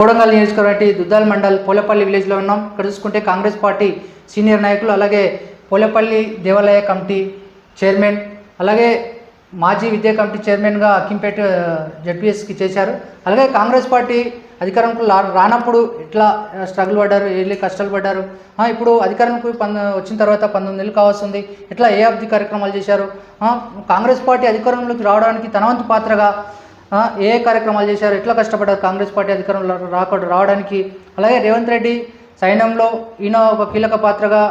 కోడంగల్ నియోజకవర్గం దుద్దాల్ మండల్ పోలేపల్లి విలేజ్లో ఉన్నాం. ఇక్కడ చూసుకుంటే కాంగ్రెస్ పార్టీ సీనియర్ నాయకులు అలాగే పోలేపల్లి దేవాలయ కమిటీ చైర్మన్ అలాగే మాజీ విద్యా కమిటీ చైర్మన్గా అక్కింపేట జడ్పీఎస్కి చేశారు. అలాగే కాంగ్రెస్ పార్టీ అధికారంకు రానప్పుడు ఎట్లా స్ట్రగుల్ పడ్డారు వెళ్ళి కష్టాలు పడ్డారు? ఇప్పుడు అధికారంకు పంద వచ్చిన తర్వాత పంతొమ్మిది నెలలు కావాల్సింది ఎట్లా ఏ అభివృద్ధి కార్యక్రమాలు చేశారు? కాంగ్రెస్ పార్టీ అధికారంలోకి రావడానికి తన వంతు పాత్రగా ఏ కార్యక్రమాలు చేశారు ఎట్లా కష్టపడ్డారు కాంగ్రెస్ పార్టీ అధికారంలో రాకూడదు రావడానికి. అలాగే రేవంత్ రెడ్డి సైన్యంలో ఈయన ఒక కీలక పాత్రగా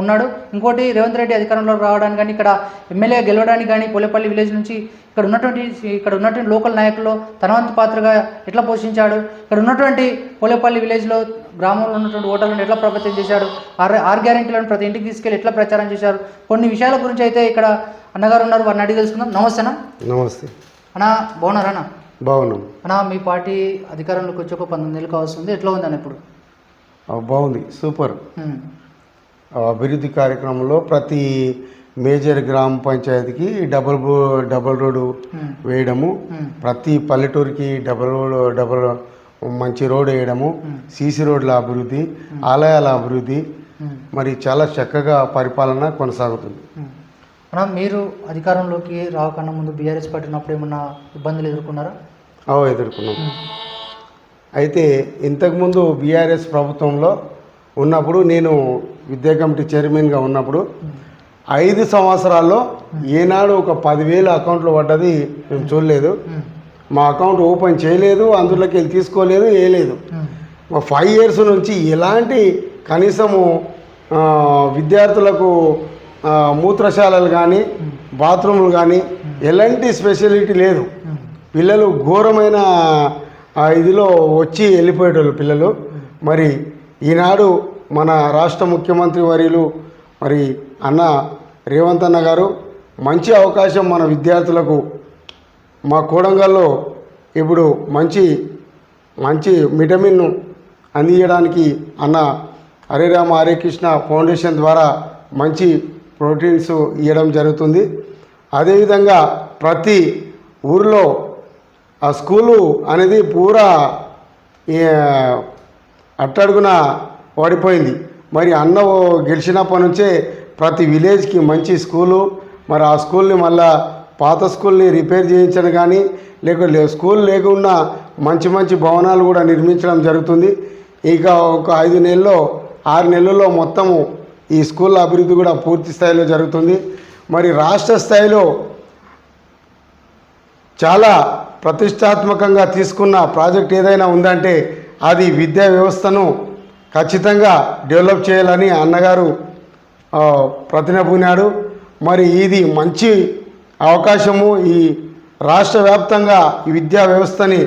ఉన్నాడు. ఇంకోటి రేవంత్ రెడ్డి అధికారంలో రావడానికి కానీ ఇక్కడ ఎమ్మెల్యే గెలవడానికి కానీ పోలేపల్లి విలేజ్ నుంచి ఇక్కడ ఉన్నటువంటి ఇక్కడ ఉన్నటువంటి లోకల్ నాయకుల్లో తనవంత పాత్రగా ఎట్లా పోషించాడు? ఇక్కడ ఉన్నటువంటి పోలేపల్లి విలేజ్లో గ్రామంలో ఉన్నటువంటి ఓటర్లను ఎట్లా ప్రభావితం చేశాడు? ఆర్ ఆర్ గ్యారెంటీలను ప్రతి ఇంటికి తీసుకెళ్ళి ఎట్లా ప్రచారం చేశారు? కొన్ని విషయాల గురించి అయితే ఇక్కడ అన్నగారు ఉన్నారు. వారిని అడిగి తెలుసుకుందాం. నమస్తేనా నమస్తే. అన్నా బాగున్నారా అన్న? బాగున్నాం. అన్నా మీ పార్టీ అధికారంలోకి వచ్చి ఒక పంతొమ్మిది నెలలు కావాల్సింది. ఎట్లా ఉంది అన్న ఇప్పుడు? బాగుంది. సూపర్. అభివృద్ధి కార్యక్రమంలో ప్రతి మేజర్ గ్రామ పంచాయతీకి డబుల్ డబుల్ రోడ్డు వేయడము. ప్రతి పల్లెటూరికి డబుల్ రోడ్ డబుల్ మంచి రోడ్ వేయడము. సీసీ రోడ్ల అభివృద్ధి ఆలయాల అభివృద్ధి. మరి చాలా చక్కగా పరిపాలన కొనసాగుతుంది. అన్నా మీరు అధికారంలోకి రాకుండా ముందు బీఆర్ఎస్ పార్టీ ఉన్నప్పుడు ఏమన్నా ఇబ్బందులు ఎదుర్కొన్నారా? అవు ఎదుర్కొన్నాం. అయితే ఇంతకుముందు బీఆర్ఎస్ ప్రభుత్వంలో ఉన్నప్పుడు నేను విద్యా కమిటీ చైర్మన్గా ఉన్నప్పుడు ఐదు సంవత్సరాల్లో ఏనాడు ఒక పదివేలు అకౌంట్లో పడ్డది మేము చూడలేదు. మా అకౌంట్ ఓపెన్ చేయలేదు అందులోకి వెళ్ళి తీసుకోలేదు వేయలేదు. మా ఫైవ్ ఇయర్స్ నుంచి ఎలాంటి కనీసము విద్యార్థులకు మూత్రశాలలు కానీ బాత్రూములు కానీ ఎలాంటి స్పెషాలిటీ లేదు. పిల్లలు ఘోరమైన ఇదిలో వచ్చి వెళ్ళిపోయేటోళ్ళు పిల్లలు. మరి ఈనాడు మన రాష్ట్ర ముఖ్యమంత్రి వర్యులు మరి అన్న రేవంత్ అన్న గారు మంచి అవకాశం మన విద్యార్థులకు. మా కోడంగల్లో ఇప్పుడు మంచి మంచి విటమిన్ అందించడానికి అన్న హరే రామ హరే కృష్ణ ఫౌండేషన్ ద్వారా మంచి ప్రోటీన్స్ ఇవ్వడం జరుగుతుంది. అదేవిధంగా ప్రతి ఊరిలో ఆ స్కూలు అనేది పూరా అట్టడుగున పడిపోయింది మరి అన్న గెలిచినప్పటి నుంచే ప్రతి విలేజ్కి మంచి స్కూలు మరి ఆ స్కూల్ని మళ్ళా పాత స్కూల్ని రిపేర్ చేయించడం కానీ లేక స్కూల్ లేకుండా మంచి మంచి భవనాలు కూడా నిర్మించడం జరుగుతుంది. ఇక ఒక ఐదు నెలల్లో ఆరు నెలల్లో మొత్తము ఈ స్కూళ్ళ అభివృద్ధి కూడా పూర్తి స్థాయిలో జరుగుతుంది. మరి రాష్ట్ర స్థాయిలో చాలా ప్రతిష్టాత్మకంగా తీసుకున్న ప్రాజెక్ట్ ఏదైనా ఉందంటే అది విద్యా వ్యవస్థను ఖచ్చితంగా డెవలప్ చేయాలని అన్నగారు ప్రతినబూనాడు. మరి ఇది మంచి అవకాశము. ఈ రాష్ట్ర వ్యాప్తంగా ఈ విద్యా వ్యవస్థని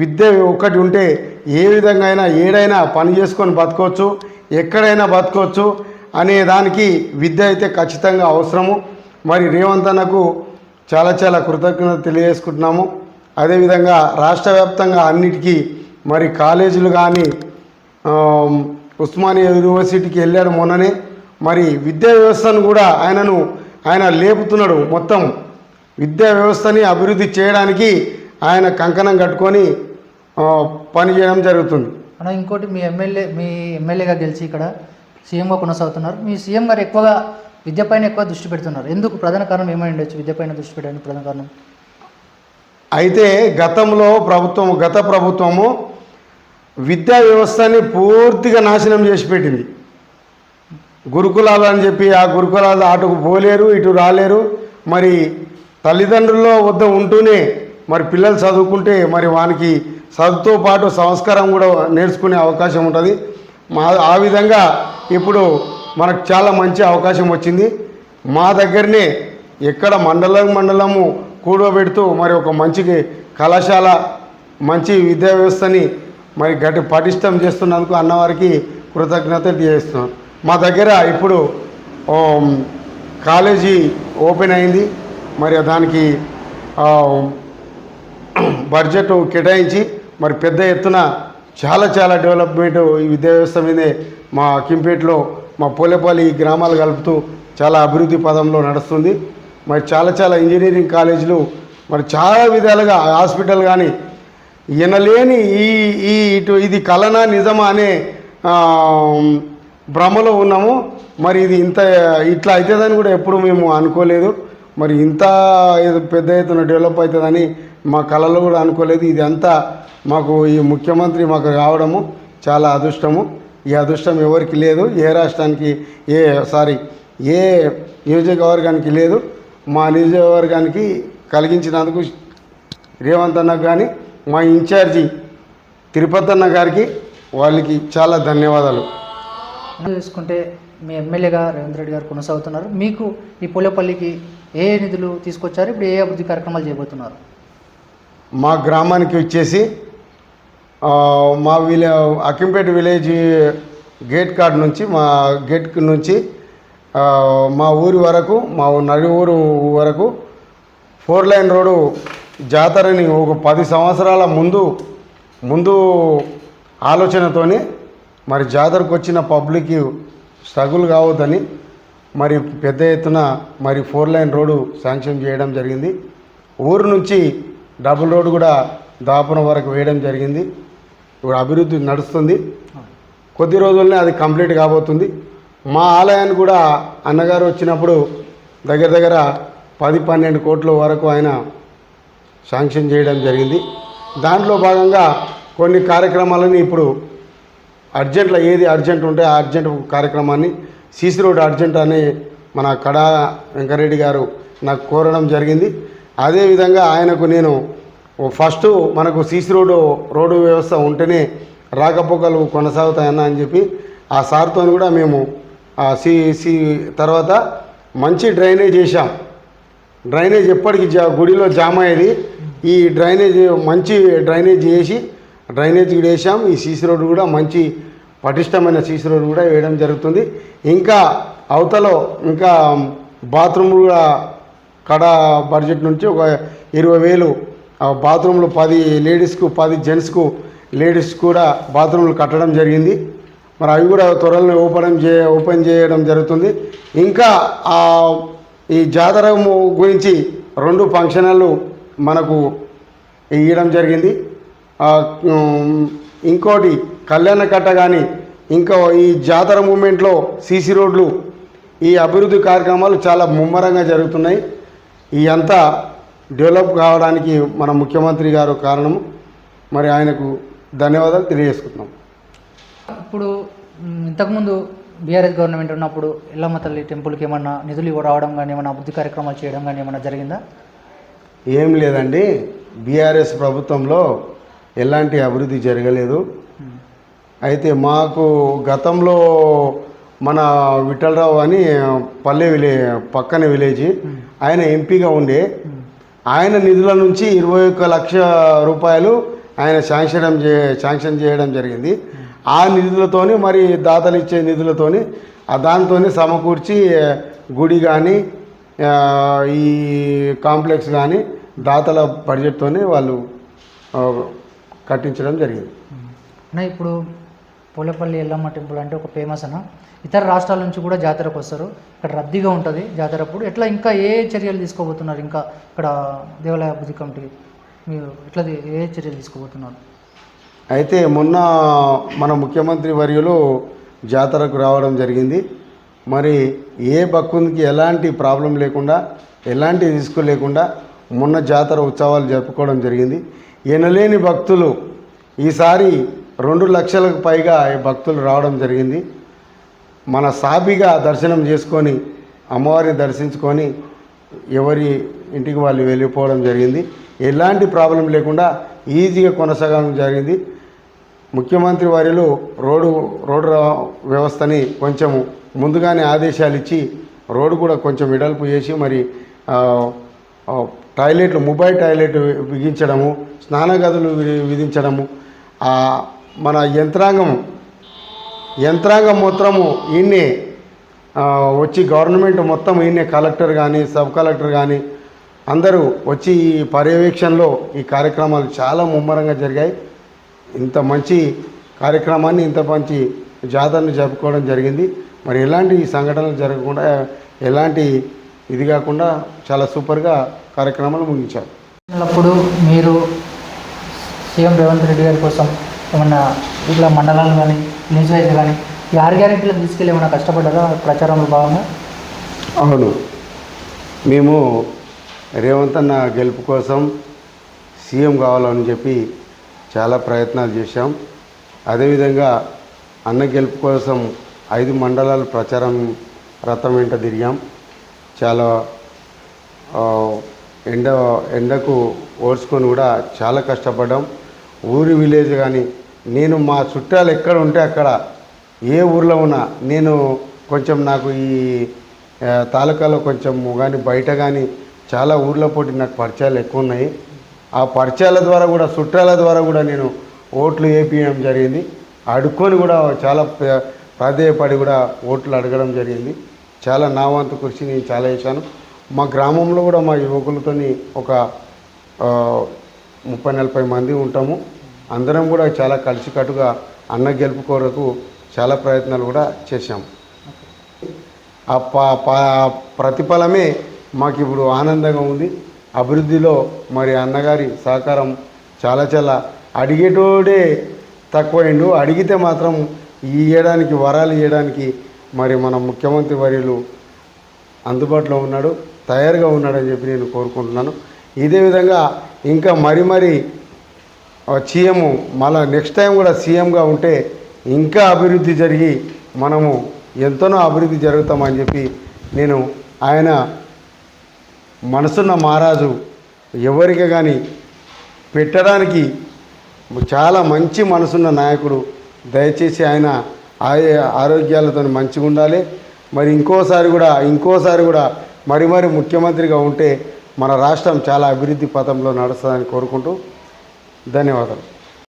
విద్య ఒకటి ఉంటే ఏ విధంగా అయినా ఏడైనా పని చేసుకొని బతకవచ్చు ఎక్కడైనా బతకవచ్చు అనే దానికి విద్య అయితే ఖచ్చితంగా అవసరము. మరి రేవంత్ అన్నకు చాలా చాలా కృతజ్ఞత తెలియజేసుకుంటున్నాము. అదేవిధంగా రాష్ట్ర వ్యాప్తంగా అన్నిటికీ మరి కాలేజీలు కానీ ఉస్మానియా యూనివర్సిటీకి వెళ్ళాడు మొన్ననే. మరి విద్యా వ్యవస్థను కూడా ఆయనను ఆయన లేపుతున్నాడు మొత్తం. విద్యా వ్యవస్థని అభివృద్ధి చేయడానికి ఆయన కంకణం కట్టుకొని పనిచేయడం పని చేయడం జరుగుతుంది ఇంకోటి మీ ఎమ్మెల్యే మీ ఎమ్మెల్యేగా గెలిచి ఇక్కడ సీఎంగా కొనసాగుతున్నారు. మీ సీఎం గారు ఎక్కువగా విద్యపైన ఎక్కువ దృష్టి పెడుతున్నారు. ఎందుకు ప్రధాన కారణం ఏమై ఉండొచ్చు? విద్యపైన దృష్టి పెట్టడానికి ప్రధాన కారణం? అయితే గతంలో ప్రభుత్వం గత ప్రభుత్వము విద్యా వ్యవస్థని పూర్తిగా నాశనం చేసి పెట్టింది. గురుకులాలు అని చెప్పి ఆ గురుకులాలు అటుకు పోలేరు ఇటు రాలేరు. మరి తల్లిదండ్రుల వద్ద ఉంటూనే మరి పిల్లలు చదువుకుంటే మరి వానికి చదువుతో పాటు సంస్కారం కూడా నేర్చుకునే అవకాశం ఉంటుంది. మా ఆ విధంగా ఇప్పుడు మనకు చాలా మంచి అవకాశం వచ్చింది. మా దగ్గరనే ఎక్కడ మండలం మండలము కూడబెడుతూ మరి ఒక మంచి కళాశాల మంచి విద్యా వ్యవస్థని మరి గట్టి పటిష్టం చేస్తున్నందుకు అన్నవారికి కృతజ్ఞత తెలియజేస్తున్నాం మా దగ్గర ఇప్పుడు కాలేజీ ఓపెన్ అయింది. మరి దానికి బడ్జెట్ కేటాయించి మరి పెద్ద ఎత్తున చాలా చాలా డెవలప్మెంట్ ఈ విద్యా వ్యవస్థ మీదే మా కింపేటలో మా పోలేపల్లి ఈ గ్రామాలు కలుపుతూ చాలా అభివృద్ధి పదంలో నడుస్తుంది. మరి చాలా చాలా ఇంజనీరింగ్ కాలేజీలు మరి చాలా విధాలుగా హాస్పిటల్ కానీ వినలేని ఈ ఈ ఇటు ఇది కలనా నిజమా అనే భ్రమలో ఉన్నాము. మరి ఇది ఇంత ఇట్లా అవుతుందని కూడా ఎప్పుడు మేము అనుకోలేదు. మరి ఇంత ఏదో పెద్ద ఎత్తున డెవలప్ అవుతుందని మా కళలో కూడా అనుకోలేదు. ఇది అంతా మాకు ఈ ముఖ్యమంత్రి మాకు రావడము చాలా అదృష్టము. ఈ అదృష్టం ఎవరికి లేదు ఏ రాష్ట్రానికి ఏ సారీ ఏ నియోజకవర్గానికి లేదు. మా నియోజకవర్గానికి కలిగించినందుకు రేవంత్ అన్న కానీ మా ఇన్ఛార్జి తిరుపతి అన్న గారికి వాళ్ళకి చాలా ధన్యవాదాలు. చూసుకుంటే మీ ఎమ్మెల్యేగా రేవంత్ రెడ్డి గారు కొనసాగుతున్నారు. మీకు ఈ పోలేపల్లికి ఏ నిధులు తీసుకొచ్చారు? ఇప్పుడు ఏ అభివృద్ధి కార్యక్రమాలు చేయబోతున్నారు? మా గ్రామానికి వచ్చేసి మా విలే అకింపేట విలేజ్ గేట్ కార్డ్ నుంచి మా గేట్ నుంచి మా ఊరి వరకు మా నడి ఊరు వరకు ఫోర్ లైన్ రోడ్డు జాతరని ఒక పది సంవత్సరాల ముందు ముందు ఆలోచనతోని మరి జాతరకు వచ్చిన పబ్లిక్ స్ట్రగుల్ కావద్దని మరి పెద్ద ఎత్తున మరి ఫోర్ లైన్ రోడ్డు శాంక్షన్ చేయడం జరిగింది. ఊరు నుంచి డబుల్ రోడ్డు కూడా దాపురం వరకు వేయడం జరిగింది. ఇప్పుడు అభివృద్ధి నడుస్తుంది. కొద్ది రోజుల్లోనే అది కంప్లీట్ కాబోతుంది. మా ఆలయాన్ని కూడా అన్నగారు వచ్చినప్పుడు దగ్గర దగ్గర పది పన్నెండు కోట్ల వరకు ఆయన శాంక్షన్ చేయడం జరిగింది. దాంట్లో భాగంగా కొన్ని కార్యక్రమాలని ఇప్పుడు అర్జెంట్లో ఏది అర్జెంట్ ఉంటే ఆ అర్జెంట్ కార్యక్రమాన్ని సీసీ రోడ్ అర్జెంట్ అని మన కడా వెంకరెడ్డి గారు నాకు కోరడం జరిగింది. అదేవిధంగా ఆయనకు నేను ఫస్ట్ మనకు సీసీ రోడ్డు రోడ్డు వ్యవస్థ ఉంటేనే రాకపోకలు కొనసాగుతాయన్న అని చెప్పి ఆ సార్తో కూడా మేము ఆ తర్వాత మంచి డ్రైనేజ్ చేశాం. డ్రైనేజ్ ఎప్పటికి జా గుడిలో జామ అయ్యేది. ఈ డ్రైనేజ్ మంచి డ్రైనేజ్ చేసి డ్రైనేజ్ కూడా వేసాం ఈ సీసీ రోడ్డు కూడా మంచి పటిష్టమైన సీసీ కూడా వేయడం జరుగుతుంది. ఇంకా అవతలో ఇంకా బాత్రూమ్ కూడా కడ బడ్జెట్ నుంచి ఒక ఇరవై వేలు ఆ పది లేడీస్కు పది జెంట్స్కు లేడీస్ కూడా బాత్రూమ్లు కట్టడం జరిగింది. మరి అవి కూడా త్వరలో ఓపెన్ చే ఓపెన్ చేయడం జరుగుతుంది. ఇంకా ఆ ఈ జాతర గురించి రెండు ఫంక్షన్ హాళ్ళు మనకు ఇవ్వడం జరిగింది. ఇంకోటి కళ్యాణ కట్ట కానీ ఇంకా ఈ జాతర మూమెంట్లో సీసీ రోడ్లు ఈ అభివృద్ధి కార్యక్రమాలు చాలా ముమ్మరంగా జరుగుతున్నాయి. ఈ అంతా డెవలప్ కావడానికి మన ముఖ్యమంత్రి గారు కారణము. మరి ఆయనకు ధన్యవాదాలు తెలియజేసుకుంటున్నాం. ఇప్పుడు ఇంతకుముందు బీఆర్ఎస్ గవర్నమెంట్ ఉన్నప్పుడు ఎల్లమ్మ తల్లి టెంపుల్కి ఏమన్నా నిధులు రావడం కానీ ఏమన్నా అభివృద్ధి కార్యక్రమాలు చేయడం కానీ ఏమన్నా జరిగిందా? ఏం లేదండి. బీఆర్ఎస్ ప్రభుత్వంలో ఎలాంటి అభివృద్ధి జరగలేదు. అయితే మాకు గతంలో మన విఠలరావు అని పల్లె విలే పక్కన విలేజ్ ఆయన ఎంపీగా ఉండే. ఆయన నిధుల నుంచి ఇరవై ఒక్క లక్ష రూపాయలు ఆయన శాంక్షన్ చే శాంక్షన్ చేయడం జరిగింది. ఆ నిధులతోని మరి దాతలు ఇచ్చే నిధులతోని ఆ సమకూర్చి గుడి కానీ ఈ కాంప్లెక్స్ కానీ దాతల బడ్జెట్తోనే వాళ్ళు కట్టించడం జరిగింది. ఇప్పుడు పోలేపల్లి ఎల్లమ్మ టెంపుల్ అంటే ఒక ఫేమస్ అన్న. ఇతర రాష్ట్రాల నుంచి కూడా జాతరకు వస్తారు. ఇక్కడ రద్దీగా ఉంటుంది జాతర అప్పుడు ఎట్లా ఇంకా ఏ చర్యలు తీసుకోబోతున్నారు ఇంకా ఇక్కడ దేవాలయ అభివృద్ధి కమిటీ? మీరు ఎట్లా ఏ చర్యలు తీసుకోబోతున్నారు? అయితే మొన్న మన ముఖ్యమంత్రి వర్యులు జాతరకు రావడం జరిగింది. మరి ఏ భక్తునికి ఎలాంటి ప్రాబ్లం లేకుండా ఎలాంటి రిస్క్ లేకుండా మొన్న జాతర ఉత్సవాలు జరుపుకోవడం జరిగింది. ఎనలేని భక్తులు ఈసారి రెండు లక్షలకు పైగా ఈ భక్తులు రావడం జరిగింది. మన సాబిగా దర్శనం చేసుకొని అమ్మవారిని దర్శించుకొని ఎవరి ఇంటికి వాళ్ళు వెళ్ళిపోవడం జరిగింది. ఎలాంటి ప్రాబ్లం లేకుండా ఈజీగా కొనసాగడం జరిగింది. ముఖ్యమంత్రి వారిలో రోడ్డు రోడ్డు వ్యవస్థని కొంచెం ముందుగానే ఆదేశాలు ఇచ్చి రోడ్డు కూడా కొంచెం వెడల్పు చేసి మరి టాయిలెట్లు మొబైల్ టాయిలెట్ బిగించడము స్నాన గదులు వి- విధించడము మన యంత్రాంగం యంత్రాంగం మొత్తము ఈయన్నే వచ్చి గవర్నమెంట్ మొత్తం ఈయన్నే కలెక్టర్ కానీ సబ్ కలెక్టర్ కానీ అందరూ వచ్చి ఈ పర్యవేక్షణలో ఈ కార్యక్రమాలు చాలా ముమ్మరంగా జరిగాయి. ఇంత మంచి కార్యక్రమాన్ని ఇంత మంచి జాతరను జరుపుకోవడం జరిగింది. మరి ఎలాంటి సంఘటనలు జరగకుండా ఎలాంటి ఇది కాకుండా చాలా సూపర్గా కార్యక్రమాలు ముగించారు. అప్పుడు మీరు సీఎం రేవంత్ రెడ్డి గారి కోసం ఏమన్నా ఇట్లా మండలాలు కానీ నియోజకవర్గ కానీ ఈ ఆరు తీసుకెళ్ళి ఏమైనా కష్టపడ్డారా? ప్రచారంలో భాగంగా? అవును. మేము రేవంత్ అన్న గెలుపు కోసం సీఎం కావాలని చెప్పి చాలా ప్రయత్నాలు చేశాం. అదేవిధంగా అన్న గెలుపు కోసం ఐదు మండలాలు ప్రచారం రథం వెంట తిరిగాం. చాలా ఎండ ఎండకు ఓడ్చుకొని కూడా చాలా కష్టపడ్డాం. ఊరి విలేజ్ కానీ నేను మా చుట్టాలు ఎక్కడ ఉంటే అక్కడ ఏ ఊర్లో ఉన్నా నేను కొంచెం నాకు ఈ తాలూకాలో కొంచెం కానీ బయట కానీ చాలా ఊర్ల పోటీ నాకు పరిచయాలు ఎక్కువ ఉన్నాయి ఆ పరిచయాల ద్వారా కూడా చుట్టాల ద్వారా కూడా నేను ఓట్లు వేపించడం జరిగింది. అడుక్కొని కూడా చాలా ప్రాధేయపడి కూడా ఓట్లు అడగడం జరిగింది. చాలా నా వంతు కృషి నేను చాలా చేశాను. మా గ్రామంలో కూడా మా యువకులతోని ఒక ముప్పై నలభై మంది ఉంటాము. అందరం కూడా చాలా కలిసికట్టుగా అన్న గెలుపు కొరకు చాలా ప్రయత్నాలు కూడా చేశాం. ఆ ప్రతిఫలమే మాకు ఇప్పుడు ఆనందంగా ఉంది. అభివృద్ధిలో మరి అన్నగారి సహకారం చాలా చాలా అడిగేటోడే తక్కువైండు. అడిగితే మాత్రం ఇవ్వడానికి వరాలు ఇవ్వడానికి మరి మన ముఖ్యమంత్రి వర్యులు అందుబాటులో ఉన్నాడు తయారుగా ఉన్నాడని చెప్పి నేను కోరుకుంటున్నాను. ఇదే విధంగా ఇంకా మరి మరి సీఎం మళ్ళా నెక్స్ట్ టైం కూడా సీఎంగా ఉంటే ఇంకా అభివృద్ధి జరిగి మనము ఎంతనో అభివృద్ధి జరుగుతామని చెప్పి నేను ఆయన మనసున్న మహారాజు ఎవరికి కానీ పెట్టడానికి చాలా మంచి మనసున్న నాయకుడు దయచేసి ఆయన ఆరోగ్యాలతో మంచిగా ఉండాలి. మరి ఇంకోసారి కూడా ఇంకోసారి కూడా మరి మరి ముఖ్యమంత్రిగా ఉంటే మన రాష్ట్రం చాలా అభివృద్ధి పథంలో నడుస్తుందని కోరుకుంటూ ధన్యవాదాలు